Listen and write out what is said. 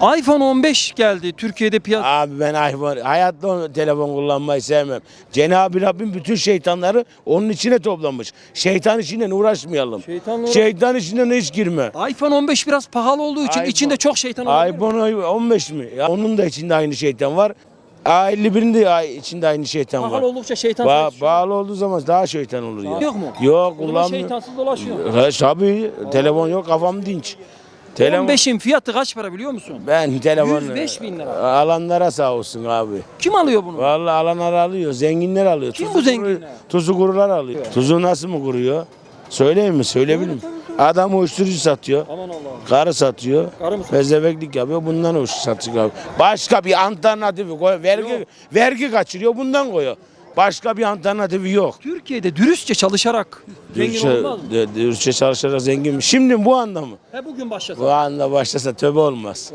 iPhone 15 geldi Türkiye'de piyasa. Abi ben iPhone, hayatta telefon kullanmayı sevmem. Cenab-ı Rabbim bütün şeytanları onun içine toplamış. Şeytan içinden uğraşmayalım. Şeytanla uğraş- Şeytan içinden hiç girme. iPhone 15 biraz pahalı olduğu için iPhone- içinde çok şeytan olabilir. iPhone 15 mi? Ya onun da içinde aynı şeytan var. A51'in de a- içinde aynı şeytan var. Pahalı oldukça şeytan Ba- sayısı bağlı olduğu zaman daha şeytan olur ya. Yok mu? Yok O zaman kullanmıyor. şeytansız dolaşıyor. Ha, Tabii telefon yok kafam dinç. Telefon 15'in fiyatı kaç para biliyor musun? ben telefon 105 bin lira. alanlara sağ olsun abi. Kim alıyor bunu? Vallahi alanlar alıyor, zenginler alıyor. Kim bu zenginler? kuru- tuzu kurular alıyor. Tuzu nasıl mı kuruyor? Söyleyeyim mi? Söyleyebilir miyim? Adam uyuşturucu satıyor. Aman Allah'ım. Karı satıyor. Karı mı satıyor? Bezeveklik yapıyor. Bundan uyuşturucu satıyor abi. Başka bir alternatifi koy. Vergi, vergi kaçırıyor. Bundan koyuyor. Başka bir alternatifi yok. Türkiye'de dürüstçe çalışarak zengin Dürüstçe, olmaz mı? dürüstçe çalışarak zengin mi? Şimdi bu anda mı? He bugün başlasa. Bu anda başlasa tövbe olmaz.